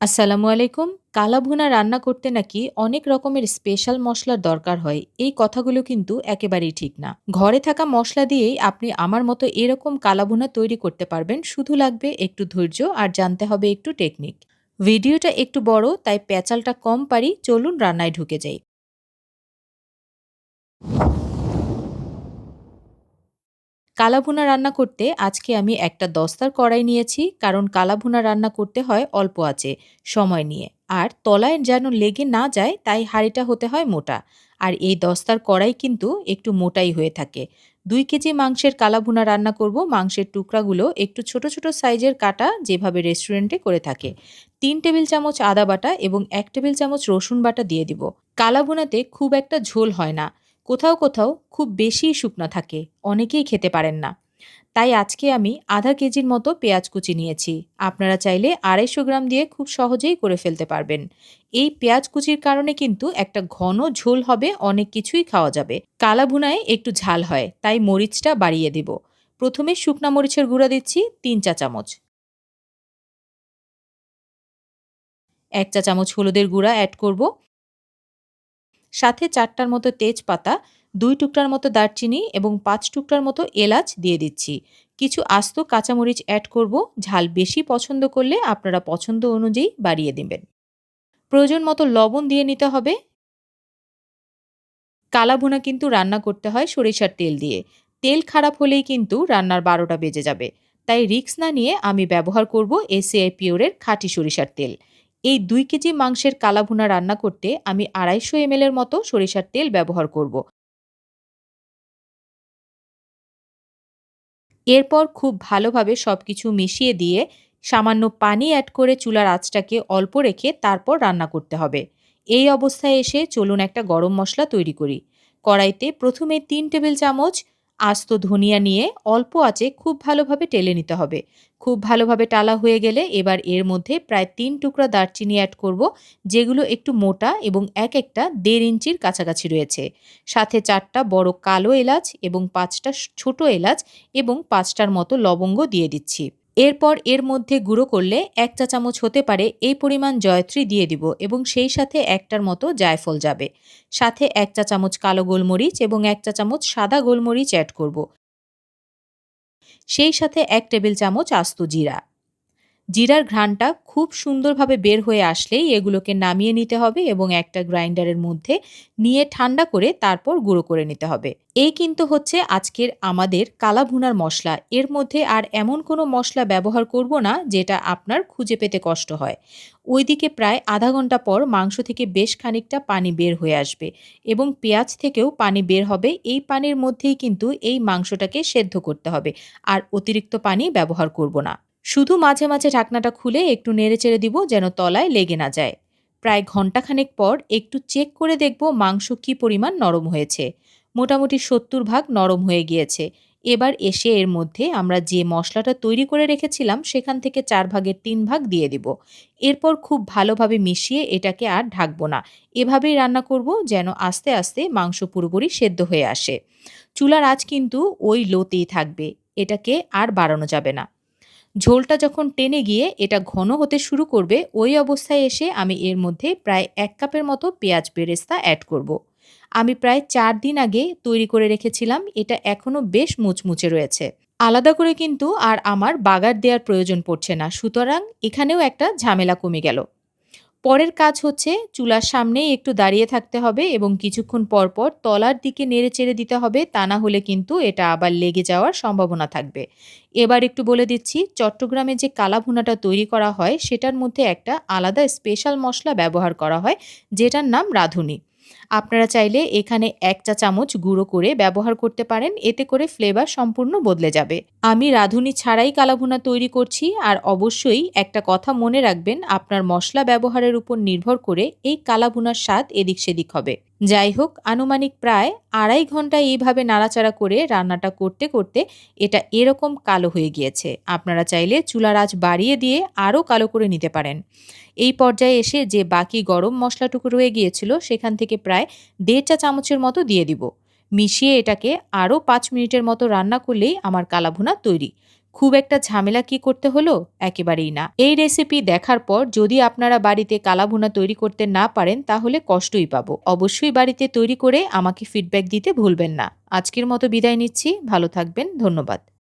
আসসালামু আলাইকুম। কালা ভুনা রান্না করতে নাকি অনেক রকমের স্পেশাল মশলার দরকার হয়। এই কথাগুলো কিন্তু একেবারেই ঠিক না। ঘরে থাকা মশলা দিয়েই আপনি আমার মতো এরকম কালা ভুনা তৈরি করতে পারবেন। শুধু লাগবে একটু ধৈর্য আর জানতে হবে একটু টেকনিক ভিডিওটা একটু বড়, তাই পেঁচালটা কম পারি। চলুন রান্নায় ঢুকে যাই। কালাভুনা রান্না করতে আজকে আমি একটা দস্তার কড়াই নিয়েছি, কারণ কালাভুনা রান্না করতে হয় অল্প আছে সময় নিয়ে। আর তলায় যেন লেগে না যায়, তাই হাঁড়িটা হতে হয় মোটা। আর এই দস্তার কড়াই কিন্তু একটু মোটাই হয়ে থাকে। দুই কেজি মাংসের কালাভুনা রান্না করব, মাংসের টুকরাগুলো একটু ছোট ছোট সাইজের কাটা যেভাবে রেস্টুরেন্টে করে থাকে। তিন টেবিল চামচ আদা বাটা এবং এক টেবিল চামচ রসুন বাটা দিয়ে দিব। কালাভুনাতে খুব একটা ঝোল হয় না। কোথাও কোথাও খুব বেশি শুকনা থাকে, অনেকেই খেতে পারেন না। তাই আজকে আমি আধা কেজির মতো পেঁয়াজ কুচি নিয়েছি, আপনারা চাইলে আড়াইশো গ্রাম দিয়ে খুব সহজেই করে ফেলতে পারবেন। এই পেঁয়াজ কুচির কারণে কিন্তু একটা ঘন ঝোল হবে, অনেক কিছুই খাওয়া যাবে। কালা ভুনায় একটু ঝাল হয়, তাই মরিচটা বাড়িয়ে দেব। প্রথমে শুকনা মরিচের গুঁড়া দিচ্ছি তিন চা চামচ। এক চা চামচ হলুদের গুঁড়া অ্যাড করব। সাথে চারটার মতো তেজপাতা, দুই টুকরার মতো দারচিনি এবং পাঁচ টুকরার মতো এলাচ দিয়ে দিচ্ছি। কিছু আস্ত কাঁচামরিচ অ্যাড করব, ঝাল বেশি পছন্দ করলে আপনারা পছন্দ অনুযায়ী বাড়িয়ে দেবেন। প্রয়োজন মতো লবণ দিয়ে নিতে হবে। কালাভুনা কিন্তু রান্না করতে হয় সরিষার তেল দিয়ে। তেল খারাপ হলেই কিন্তু রান্নার বারোটা বেজে যাবে। তাই রিক্স না নিয়ে আমি ব্যবহার করব এসিআই পিওরের খাঁটি সরিষার তেল। এই দুই কেজি মাংসের কালাভুনা রান্না করতে আমি আড়াইশো এম এর মতো সরিষার তেল ব্যবহার করব। এরপর খুব ভালোভাবে সব কিছু মিশিয়ে দিয়ে সামান্য পানি অ্যাড করে চুলার আঁচটাকে অল্প রেখে তারপর রান্না করতে হবে। এই অবস্থায় এসে চলুন একটা গরম মশলা তৈরি করি। কড়াইতে প্রথমে তিন টেবিল চামচ আস্ত ধনিয়া নিয়ে অল্প আঁচে খুব ভালোভাবে টেলে নিতে হবে। খুব ভালোভাবে টালা হয়ে গেলে এবার এর মধ্যে প্রায় তিন টুকরা দারচিনি অ্যাড করব, যেগুলো একটু মোটা এবং এক একটা দেড় ইঞ্চির কাছাকাছি রয়েছে। সাথে চারটা বড় কালো এলাচ এবং পাঁচটা ছোট এলাচ এবং পাঁচটার মতো লবঙ্গ দিয়ে দিচ্ছি। এরপর এর মধ্যে গুঁড়ো করলে এক চা চামচ হতে পারে এই পরিমাণ জয়ত্রী দিয়ে দিব এবং সেই সাথে একটার মতো জায়ফল যাবে। সাথে এক চা চামচ কালো গোলমরিচ এবং এক চা চামচ সাদা গোলমরিচ অ্যাড করব। সেই সাথে এক টেবিল চামচ আস্ত জিরা। জিরার ঘ্রাণটা খুব সুন্দরভাবে বের হয়ে আসলেই এগুলোকে নামিয়ে নিতে হবে এবং একটা গ্রাইন্ডারের মধ্যে নিয়ে ঠান্ডা করে তারপর গুঁড়ো করে নিতে হবে। এই কিন্তু হচ্ছে আজকের আমাদের কালা ভুনার মশলা। এর মধ্যে আর এমন কোনো মশলা ব্যবহার করব না যেটা আপনার খুঁজে পেতে কষ্ট হয়। ওইদিকে প্রায় আধা ঘণ্টা পর মাংস থেকে বেশ খানিকটা পানি বের হয়ে আসবে এবং পেঁয়াজ থেকেও পানি বের হবে। এই পানির মধ্যেই কিন্তু এই মাংসটাকে সেদ্ধ করতে হবে। আর অতিরিক্ত পানি ব্যবহার করব না। শুধু মাঝে মাঝে ঢাকনাটা খুলে একটু নেড়ে চেড়ে দিব যেন তলায় লেগে না যায়। প্রায় ঘন্টাখানেক পর একটু চেক করে দেখব মাংস কি পরিমাণ নরম হয়েছে। মোটামুটি সত্তর ভাগ নরম হয়ে গিয়েছে। এবার এসে এর মধ্যে আমরা যে মশলাটা তৈরি করে রেখেছিলাম সেখান থেকে চার ভাগের তিন ভাগ দিয়ে দিব। এরপর খুব ভালোভাবে মিশিয়ে এটাকে আর ঢাকবো না। এভাবেই রান্না করব যেন আস্তে আস্তে মাংস পুরোপুরি সেদ্ধ হয়ে আসে। চুলার আঁচ কিন্তু ওই লোতেই থাকবে। এটাকে আর বাড়ানো যাবে না। ঝোলটা যখন টেনে গিয়ে এটা ঘন হতে শুরু করবে, ওই অবস্থায় এসে আমি এর মধ্যে প্রায় এক কাপের মতো পেঁয়াজ বেরেস্তা অ্যাড করব। আমি প্রায় চার দিন আগে তৈরি করে রেখেছিলাম, এটা এখনও বেশ মুচমুচে রয়েছে আলাদা করে কিন্তু আর আমার বাগার দেওয়ার প্রয়োজন পড়ছে না, সুতরাং এখানেও একটা ঝামেলা কমে গেল পরের কাজ হচ্ছে চুলার সামনেই একটু দাঁড়িয়ে থাকতে হবে এবং কিছুক্ষণ পরপর পর তলার দিকে নেড়ে চেড়ে দিতে হবে, তা না হলে কিন্তু এটা আবার লেগে যাওয়ার সম্ভাবনা থাকবে। এবার একটু বলে দিচ্ছি, চট্টগ্রামে যে কালাভুনাটা তৈরি করা হয়, সেটার মধ্যে একটা আলাদা স্পেশাল মশলা ব্যবহার করা হয়, যেটার নাম রাঁধুনি। আপনারা চাইলে এখানে এক চা চামচ গুঁড়ো করে ব্যবহার করতে পারেন, এতে করে ফ্লেভার সম্পূর্ণ বদলে যাবে। আমি রাঁধুনি ছাড়াই কালাভুনা তৈরি করছি, আর অবশ্যই একটা কথা মনে রাখবেন, আপনার মশলা ব্যবহারের উপর নির্ভর করে এই কালাভুনার স্বাদ এদিক সেদিক হবে। যাই হোক আনুমানিক প্রায় আড়াই ঘণ্টা এইভাবে নাড়াচাড়া করে রান্নাটা করতে করতে এটা এরকম কালো হয়ে গিয়েছে। আপনারা চাইলে চুলার আঁচ বাড়িয়ে দিয়ে আরও কালো করে নিতে পারেন। এই পর্যায়ে এসে যে বাকি গরম মশলাটুকু রয়ে গিয়েছিল সেখান থেকে প্রায় দেড় চা চামচের মতো দিয়ে দিব। মিশিয়ে এটাকে আরও পাঁচ মিনিটের মতো রান্না করলেই আমার কালাভুনা তৈরি। খুব একটা ঝামেলা কি করতে হলো? একেবারেই না। এই রেসিপি দেখার পর যদি আপনারা বাড়িতে কালাভুনা তৈরি করতে না পারেন, তাহলে কষ্টই পাবো। অবশ্যই বাড়িতে তৈরি করে আমাকে ফিডব্যাক দিতে ভুলবেন না। আজকের মতো বিদায় নিচ্ছি। ভালো থাকবেন। ধন্যবাদ।